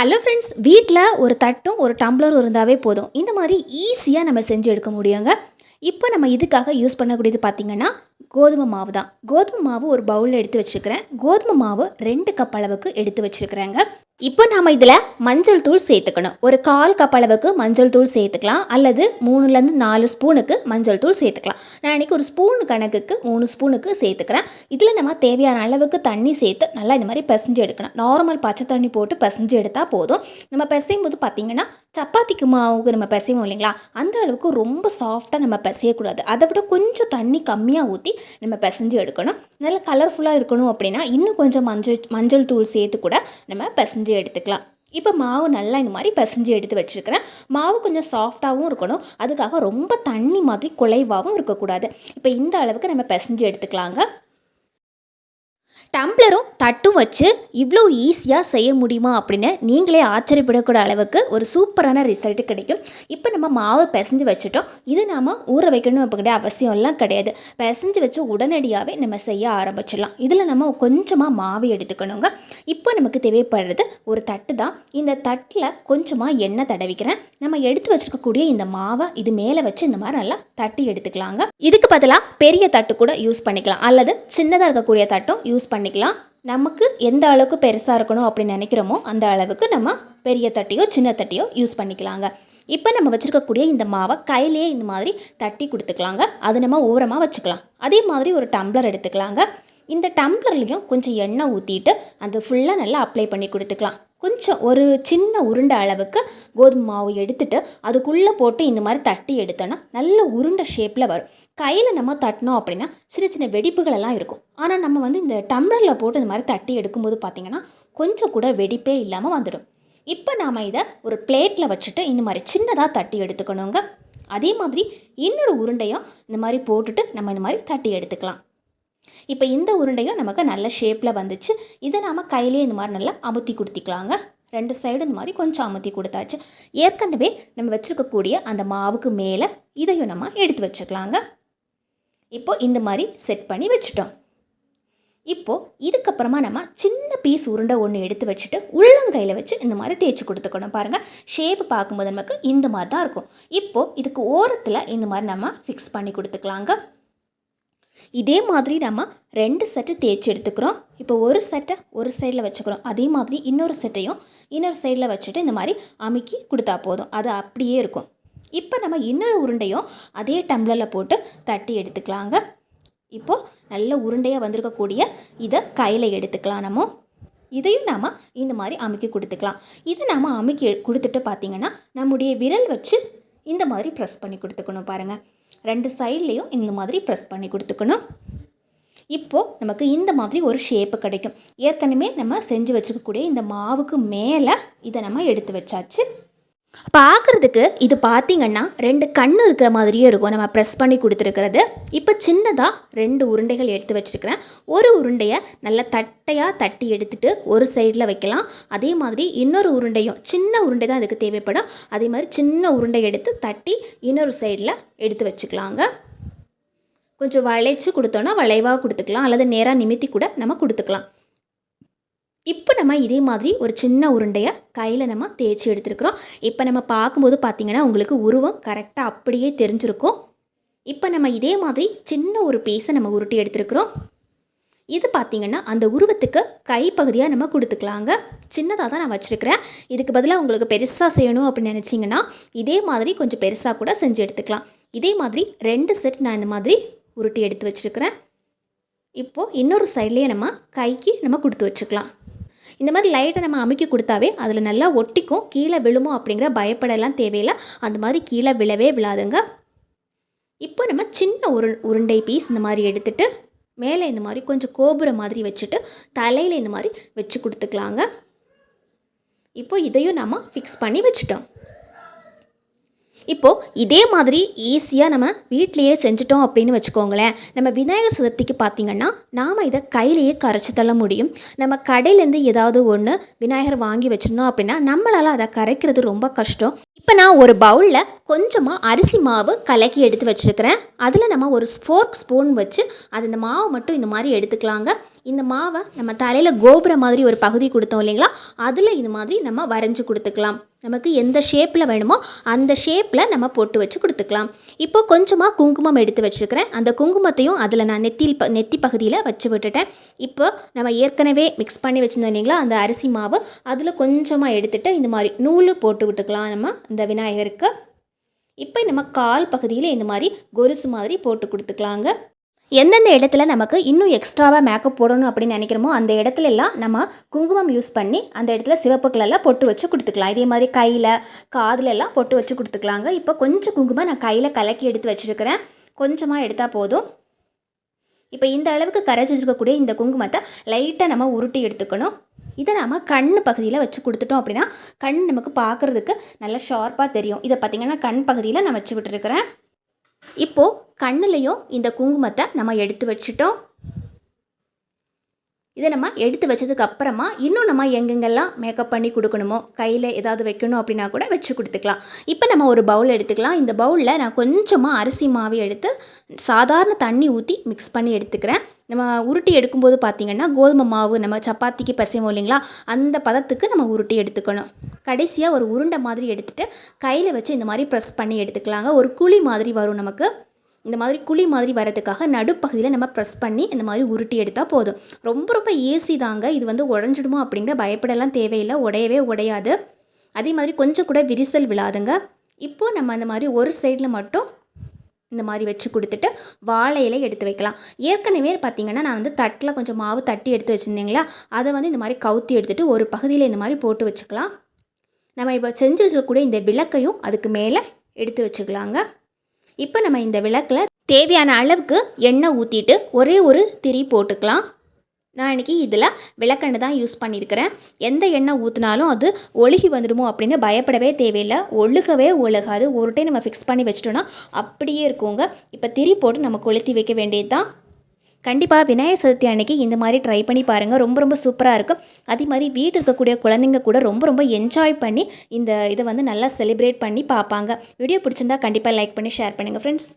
Hello friends வீட்டில் ஒரு தட்டும் ஒரு டம்ளரும் இருந்தாவே போதும். இந்த மாதிரி ஈஸியாக நம்ம செஞ்சு எடுக்க முடியுங்க. இப்போ நம்ம இதுக்காக யூஸ் பண்ணக்கூடியது பார்த்திங்கன்னா கோதுமை மாவு தான். கோதுமை மாவு ஒரு பவுலில் எடுத்து வச்சுக்கிறேன். கோதுமை மாவு ரெண்டு கப் அளவுக்கு எடுத்து வச்சுருக்கிறேங்க. இப்போ நாம் இதில் மஞ்சள் தூள் சேர்த்துக்கணும். ஒரு கால் கப் அளவுக்கு மஞ்சள் தூள் சேர்த்துக்கலாம். அல்லது மூணுலேருந்து நாலு ஸ்பூனுக்கு மஞ்சள் தூள் சேர்த்துக்கலாம். நான் இன்றைக்கி ஒரு ஸ்பூன் கணக்குக்கு மூணு ஸ்பூனுக்கு சேர்த்துக்கிறேன். இதில் நம்ம தேவையான அளவுக்கு தண்ணி சேர்த்து நல்லா இந்த மாதிரி பிசைஞ்சு எடுக்கணும். நார்மல் பச்சை தண்ணி போட்டு பிசைஞ்சு எடுத்தால் போதும். நம்ம பிசையும் போது பார்த்திங்கன்னா சப்பாத்திக்கு மாவுக்கு நம்ம பிசைவோம் இல்லைங்களா? அந்த அளவுக்கு ரொம்ப சாஃப்டாக நம்ம பிசையக்கூடாது. அதை விட கொஞ்சம் தண்ணி கம்மியாக ஊற்றி நம்ம பிசைஞ்சு எடுக்கணும். நல்லா கலர்ஃபுல்லாக இருக்கணும் அப்படின்னா இன்னும் கொஞ்சம் மஞ்சள் மஞ்சள் தூள் சேர்த்து கூட நம்ம பிசைஞ்சு எடுத்துக்கலாம். இப்போ மாவு நல்லா இந்த மாதிரி பிசைஞ்சு எடுத்து வச்சுருக்கிறேன். மாவு கொஞ்சம் சாஃப்டாகவும் இருக்கணும். அதுக்காக ரொம்ப தண்ணி மாதிரி குலைவாகவும் இருக்கக்கூடாது. இப்போ இந்த அளவுக்கு நம்ம பிசைஞ்சு எடுத்துக்கலாங்க. டம்ளரும் தட்டும் வச்சு இவ்வளோ ஈஸியாக செய்ய முடியுமா அப்படின்னு நீங்களே ஆச்சரியப்படக்கூடிய அளவுக்கு ஒரு சூப்பரான ரிசல்ட் கிடைக்கும். இப்போ நம்ம மாவை பிசைஞ்சு வச்சுட்டோம். இது நாம் ஊற வைக்கணும் அப்படிங்கிற அவசியம்லாம் கிடையாது. பிசைஞ்சு வச்சு உடனடியாகவே நம்ம செய்ய ஆரம்பிச்சிடலாம். இதில் நம்ம கொஞ்சமாக மாவு எடுத்துக்கணுங்க. இப்போ நமக்கு தேவைப்படுறது ஒரு தட்டு தான். இந்த தட்டில் கொஞ்சமாக எண்ணெய் தடவிக்கிறேன். நம்ம எடுத்து வச்சுருக்கக்கூடிய இந்த மாவை இது மேலே வச்சு இந்த மாதிரி நல்லா தட்டி எடுத்துக்கலாங்க. இதுக்கு பதிலாக பெரிய தட்டு கூட யூஸ் பண்ணிக்கலாம். அல்லது சின்னதாக இருக்கக்கூடிய தட்டும் யூஸ் பண்ணி பண்ணிக்கலாம். நமக்கு எந்த அளவுக்கு பெருசாக இருக்கணும் அப்படின்னு நினைக்கிறோமோ அந்த அளவுக்கு நம்ம பெரிய தட்டியோ சின்ன தட்டியோ யூஸ் பண்ணிக்கலாங்க. இப்போ நம்ம வச்சுருக்கக்கூடிய இந்த மாவை கையிலேயே இந்த மாதிரி தட்டி கொடுத்துக்கலாங்க. அது நம்ம ஓரமாக வச்சுக்கலாம். அதே மாதிரி ஒரு டம்ளர் எடுத்துக்கலாங்க. இந்த டம்ளர்லேயும் கொஞ்சம் எண்ணெய் ஊற்றிட்டு அந்த ஃபுல்லாக நல்லா அப்ளை பண்ணி கொடுத்துக்கலாம். கொஞ்சம் ஒரு சின்ன உருண்டை அளவுக்கு கோதுமை மாவு எடுத்துட்டு அதுக்குள்ளே போட்டு இந்த மாதிரி தட்டி எடுத்தோன்னா நல்ல உருண்டை ஷேப்பில் வரும். கையில் நம்ம தட்டினோம் அப்படின்னா சின்ன சின்ன வெடிப்புகளெல்லாம் இருக்கும். ஆனால் நம்ம வந்து இந்த டம்ளரில் போட்டு இந்த மாதிரி தட்டி எடுக்கும்போது பார்த்திங்கன்னா கொஞ்சம் கூட வெடிப்பே இல்லாமல் வந்துடும். இப்போ நாம் இதை ஒரு பிளேட்டில் வச்சுட்டு இந்த மாதிரி சின்னதாக தட்டி எடுத்துக்கணுங்க. அதே மாதிரி இன்னொரு உருண்டையும் இந்த மாதிரி போட்டுட்டு நம்ம இந்த மாதிரி தட்டி எடுத்துக்கலாம். இப்போ இந்த உருண்டையும் நமக்கு நல்ல ஷேப்பில் வந்துச்சு. இதை நாம் கையிலே இந்த மாதிரி நல்லா அமுத்தி கொடுத்திக்கலாங்க. ரெண்டு சைடு இந்த மாதிரி கொஞ்சம் அமுத்தி கொடுத்தாச்சு. ஏற்கனவே நம்ம வச்சுருக்கக்கூடிய அந்த மாவுக்கு மேலே இதையும் நம்ம எடுத்து வச்சுக்கலாங்க. இப்போ இந்த மாதிரி செட் பண்ணி வச்சுட்டோம். இப்போது இதுக்கப்புறமா நம்ம சின்ன பீஸ் உருண்டை ஒன்று எடுத்து வச்சுட்டு உள்ளங்கையில் வச்சு இந்த மாதிரி தேய்ச்சி கொடுத்துக்கணும் பாருங்கள் ஷேப் பார்க்கும்போது நமக்கு இந்த மாதிரி தான் இருக்கும். இப்போது இதுக்கு ஓரத்தில் இந்த மாதிரி நம்ம ஃபிக்ஸ் பண்ணி கொடுத்துக்கலாங்க. இதே மாதிரி நம்ம ரெண்டு செட்டு தேய்ச்சி எடுத்துக்கிறோம். இப்போ ஒரு செட்டை ஒரு சைடில் வச்சுக்கிறோம். அதே மாதிரி இன்னொரு செட்டையும் இன்னொரு சைடில் வச்சுட்டு இந்த மாதிரி அமுக்கி கொடுத்தா போதும். அது அப்படியே இருக்கும். இப்போ நம்ம இன்னொரு உருண்டையும் அதே டம்ளரில் போட்டு தட்டி எடுத்துக்கலாங்க. இப்போது நல்ல உருண்டையாக வந்திருக்கக்கூடிய இதை கையில் எடுத்துக்கலாம் நம்ம. இதையும் நாம் இந்த மாதிரி அமுக்கி கொடுத்துக்கலாம். இதை நாம் அமுக்கி கொடுத்துட்டு பார்த்திங்கன்னா நம்முடைய விரல் வச்சு இந்த மாதிரி ப்ரெஸ் பண்ணி கொடுத்துக்கணும் பாருங்கள் ரெண்டு சைட்லேயும் இந்த மாதிரி ப்ரெஸ் பண்ணி கொடுத்துக்கணும். இப்போது நமக்கு இந்த மாதிரி ஒரு ஷேப்பு கிடைக்கும். ஏற்கனவே நம்ம செஞ்சு வச்சுருக்கக்கூடிய இந்த மாவுக்கு மேலே இதை நம்ம எடுத்து வச்சாச்சு. பார்க்குறதுக்கு இது பார்த்திங்கன்னா ரெண்டு கண்ணு இருக்கிற மாதிரியே இருக்கும். நம்ம ப்ரெஸ் பண்ணி கொடுத்துருக்கிறது. இப்போ சின்னதாக ரெண்டு உருண்டைகள் எடுத்து வச்சுருக்கிறேன். ஒரு உருண்டையை நல்லா தட்டையாக தட்டி எடுத்துட்டு ஒரு சைடில் வைக்கலாம். அதே மாதிரி இன்னொரு உருண்டையும் சின்ன உருண்டை தான் இதுக்கு தேவைப்படும். அதே மாதிரி சின்ன உருண்டை எடுத்து தட்டி இன்னொரு சைடில் எடுத்து வச்சுக்கலாங்க. கொஞ்சம் வளைச்சு கொடுத்தோன்னா வளைவாக கொடுத்துக்கலாம். அல்லது நேராக நிமித்தி கூட நம்ம கொடுத்துக்கலாம். இப்போ நம்ம இதே மாதிரி ஒரு சின்ன உருண்டையை கையில் நம்ம தேய்ச்சி எடுத்துருக்குறோம். இப்போ நம்ம பார்க்கும்போது பார்த்திங்கன்னா உங்களுக்கு உருவம் கரெக்டாக அப்படியே தெரிஞ்சிருக்கும். இப்போ நம்ம இதே மாதிரி சின்ன ஒரு பீஸை நம்ம உருட்டி எடுத்துருக்குறோம். இது பார்த்திங்கன்னா அந்த உருவத்துக்கு கைப்பகுதியாக நம்ம கொடுத்துக்கலாங்க. சின்னதாக தான் நான் வச்சுருக்கிறேன். இதுக்கு பதிலாக உங்களுக்கு பெருசாக செய்யணும் அப்படின்னு நினச்சிங்கன்னா இதே மாதிரி கொஞ்சம் பெருசாக கூட செஞ்சு எடுத்துக்கலாம். இதே மாதிரி ரெண்டு செட் நான் இந்த மாதிரி உருட்டி எடுத்து வச்சுருக்கிறேன். இப்போது இன்னொரு சைட்லேயே நம்ம கைக்கு நம்ம கொடுத்து வச்சுக்கலாம். இந்த மாதிரி லைட்டை நம்ம அமுக்கி கொடுத்தாவே அதில் நல்லா ஒட்டிக்கும். கீழே விழுமோ அப்படிங்கிற பயப்படலாம் தேவையில்லை. அந்த மாதிரி கீழே விழவே விழாதுங்க. இப்போ நம்ம சின்ன உரு உருண்டை பீஸ் இந்த மாதிரி எடுத்துட்டு மேலே இந்த மாதிரி கொஞ்சம் கோபுரம் மாதிரி வச்சுட்டு தலையில் இந்த மாதிரி வச்சு கொடுத்துக்கலாங்க. இப்போ இதையும் நம்ம ஃபிக்ஸ் பண்ணி வச்சுட்டோம். இப்போது இதே மாதிரி ஈஸியாக நம்ம வீட்லேயே செஞ்சிட்டோம் அப்படின்னு வச்சுக்கோங்களேன். நம்ம விநாயகர் சதுர்த்திக்கு பார்த்திங்கன்னா நாம் இதை கையிலேயே கரைச்சி தள்ள முடியும். நம்ம கடையிலேருந்து ஏதாவது ஒன்று விநாயகர் வாங்கி வச்சுருந்தோம் அப்படின்னா நம்மளால் அதை கரைக்கிறது ரொம்ப கஷ்டம். இப்போ நான் ஒரு பவுலில் கொஞ்சமாக அரிசி மாவு கலக்கி எடுத்து வச்சுருக்கிறேன். அதில் நம்ம ஒரு ஃபோர்க் ஸ்பூன் வச்சு அது இந்த மாவு மட்டும் இந்த மாதிரி எடுத்துக்கலாங்க. இந்த மாவை நம்ம தலையில் கோபுரம் மாதிரி ஒரு பகுதி கொடுத்தோம் இல்லைங்களா? அதில் இது மாதிரி நம்ம வரைஞ்சி கொடுத்துக்கலாம். நமக்கு எந்த ஷேப்பில் வேணுமோ அந்த ஷேப்பில் நம்ம போட்டு வச்சு கொடுத்துக்கலாம். இப்போ கொஞ்சமாக குங்குமம் எடுத்து வச்சுருக்கிறேன். அந்த குங்குமத்தையும் அதில் நான் நெத்தியில் ப நெத்தி பகுதியில் வச்சு விட்டுட்டேன். இப்போ நம்ம ஏற்கனவே மிக்ஸ் பண்ணி வச்சுருந்தோம் இல்லைங்களா? அந்த அரிசி மாவு. அதில் கொஞ்சமாக எடுத்துகிட்டு இந்த மாதிரி நூல் போட்டு விட்டுக்கலாம் நம்ம இந்த விநாயகருக்கு. இப்போ நம்ம கால் பகுதியில் இந்த மாதிரி கொலுசு மாதிரி போட்டு கொடுத்துக்கலாங்க. எந்தெந்த இடத்துல நமக்கு இன்னும் எக்ஸ்ட்ராவாக மேக்கப் போடணும் அப்படின்னு நினைக்கிறோமோ அந்த இடத்துல எல்லாம் நம்ம குங்குமம் யூஸ் பண்ணி அந்த இடத்துல சிவப்பு கலரில் பொட்டு வச்சு கொடுத்துக்கலாம். இதே மாதிரி கையில் காதுல எல்லாம் பொட்டு வச்சு கொடுத்துக்கலாங்க. இப்போ கொஞ்சம் குங்குமம் நான் கையில் கலக்கி எடுத்து வச்சுருக்கிறேன். கொஞ்சமாக எடுத்தால் போதும். இப்போ இந்த அளவுக்கு கரைச்சி வச்சுருக்கக்கூடிய இந்த குங்குமத்தை லைட்டாக நம்ம உருட்டி எடுத்துக்கணும். இதை நம்ம கண் பகுதியில் வச்சு கொடுத்துட்டோம் அப்படின்னா கண் நமக்கு பார்க்குறதுக்கு நல்லா ஷார்ப்பாக தெரியும். இதை பார்த்திங்கன்னா கண் பகுதியில் நான் வச்சு விட்டுருக்கிறேன். இப்போது கண்ணுலேயும் இந்த குங்குமத்தை நம்ம எடுத்து வச்சிட்டோம். இதை நம்ம எடுத்து வச்சதுக்கு அப்புறமா இன்னும் நம்ம எங்கெங்கெல்லாம் மேக்கப் பண்ணி கொடுக்கணுமோ கையில் ஏதாவது வைக்கணும் அப்படின்னா கூட வச்சு கொடுத்துக்கலாம். இப்போ நம்ம ஒரு பவுல் எடுத்துக்கலாம். இந்த பவுலில் நான் கொஞ்சமாக அரிசி மாவு எடுத்து சாதாரண தண்ணி ஊற்றி மிக்ஸ் பண்ணி எடுத்துக்கிறேன். நம்ம உருட்டி எடுக்கும்போது பார்த்திங்கன்னா கோதுமை மாவு நம்ம சப்பாத்திக்கு பசைவோம் இல்லைங்களா? அந்த பதத்துக்கு நம்ம உருட்டி எடுத்துக்கணும். கடைசியாக ஒரு உருண்டை மாதிரி எடுத்துகிட்டு கையில் வச்சு இந்த மாதிரி ப்ரெஸ் பண்ணி எடுத்துக்கலாங்க. ஒரு குழி மாதிரி வரும் நமக்கு. இந்த மாதிரி குழி மாதிரி வரதுக்காக நடுப்பகுதியில் நம்ம ப்ரெஸ் பண்ணி இந்த மாதிரி உருட்டி எடுத்தால் போதும். ரொம்ப ரொம்ப ஏசி தாங்க. இது வந்து உடஞ்சிடுமோ அப்படிங்கிற பயப்படலாம் தேவையில்லை. உடையவே உடையாது. அதே மாதிரி கொஞ்சம் கூட விரிசல் விழாதுங்க. இப்போது நம்ம அந்த மாதிரி ஒரு சைடில் மட்டும் இந்த மாதிரி வச்சு கொடுத்துட்டு வாழை இலை எடுத்து வைக்கலாம். ஏற்கனவே பார்த்தீங்கன்னா நான் வந்து தட்டில் கொஞ்சம் மாவு தட்டி எடுத்து வச்சுருந்தீங்களா அதை வந்து இந்த மாதிரி கவுத்தி எடுத்துகிட்டு ஒரு பகுதியில் இந்த மாதிரி போட்டு வச்சுக்கலாம். நம்ம இப்போ செஞ்சு வச்சுருக்கக்கூடிய இந்த விளக்கையும் அதுக்கு மேலே எடுத்து வச்சுக்கலாங்க. இப்போ நம்ம இந்த விளக்கில் தேவையான அளவுக்கு எண்ணெய் ஊற்றிட்டு ஒரே ஒரு திரி போட்டுக்கலாம். நான் இன்றைக்கி இதில் விளக்கெண்ணெய் தான் யூஸ் பண்ணியிருக்கிறேன் எந்த எண்ணெய் ஊற்றினாலும் அது ஒழுகி வந்துடுமோ அப்படின்னு பயப்படவே தேவையில்லை. ஒழுகவே ஒழுகாது. ஒரு டைம் நம்ம ஃபிக்ஸ் பண்ணி வச்சிட்டோன்னா அப்படியே இருக்குங்க. இப்போ திரி போட்டு நம்ம கொளுத்தி வைக்க வேண்டியது தான் கண்டிப்பாக விநாயகர் சதுர்த்தி அன்னைக்கு இந்த மாதிரி ட்ரை பண்ணி பாருங்கள் ரொம்ப ரொம்ப சூப்பராக இருக்கும் அதே மாதிரி வீட்டில் இருக்கக்கூடிய குழந்தைங்க கூட ரொம்ப ரொம்ப என்ஜாய் பண்ணி இந்த இதை வந்து நல்லா செலிப்ரேட் பண்ணி பார்ப்பாங்க. வீடியோ பிடிச்சிருந்தா கண்டிப்பாக லைக் பண்ணி ஷேர் பண்ணுங்கள் ஃப்ரெண்ட்ஸ்